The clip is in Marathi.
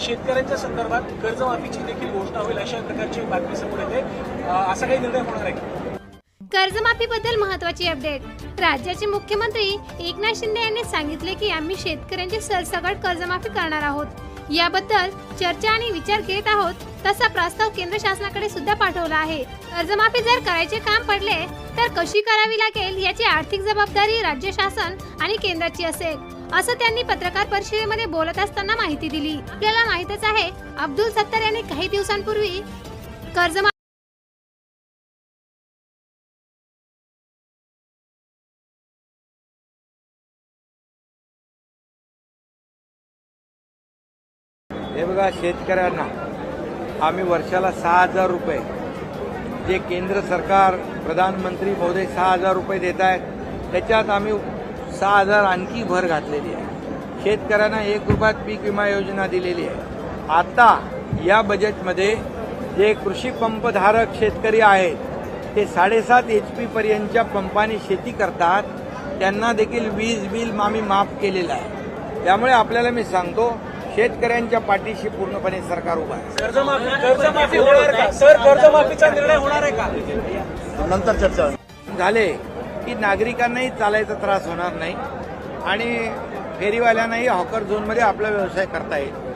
शेतकऱ्यांच्या संदर्भात कर्जमाफीची देखील घोषणा होईल अशा प्रकारची बातमी समोर येते. असा काही निर्णय होणार आहे का? कर्जमाफीबद्दल महत्वाची अपडेट. राज्याचे मुख्यमंत्री एकनाथ शिंदे यांनी सांगितले की आम्ही शेतकऱ्यांची सरसगट कर्जमाफी करणार आहोत. याबद्दल चर्चा आणि विचार करीत आहोत तसा प्रस्ताव केंद्र शासनाकडे सुद्धा पाठवला आहे. कर्जमाफी जर करायचे काम पडले तर कशी करावी लागेल याची आर्थिक जबाबदारी राज्य शासन आणि केंद्राची असेल असं त्यांनी पत्रकार परिषदेमध्ये बोलत असताना माहिती दिली. आपल्याला माहितच आहे अब्दुल सत्तार यांनी काही दिवसांपूर्वी कर्ज हे बघा शेतकऱ्यांना आम्ही वर्षाला सहा हजार रुपये. जे केंद्र सरकार प्रधानमंत्री महोदय सहा हजार रुपये देत आहेत त्याच्यात आम्ही सहा हजार आणखी भर घातलेली आहे. शेतकऱ्यांना एक रुपयात पीक विमा योजना दिलेली आहे. आता या बजेटमध्ये जे कृषी पंपधारक शेतकरी आहेत ते साडेसात एच पी पर्यंतच्या पंपाने शेती करतात त्यांना देखील वीज बिल आम्ही माफ केलेलं आहे. त्यामुळे आपल्याला मी सांगतो शेतकऱ्यांच्या पाठीशी पूर्णपणे सरकार उभा आहे. कर्जमाफी कर्जमाफी होणार का? सर कर्जमाफीचा निर्णय होणार आहे का? नंतर चर्चा झाले की नागरिकांनाही चालायचा त्रास होणार नाही आणि फेरीवाल्यांनाही हॉकर झोनमध्ये आपला व्यवसाय करता येईल.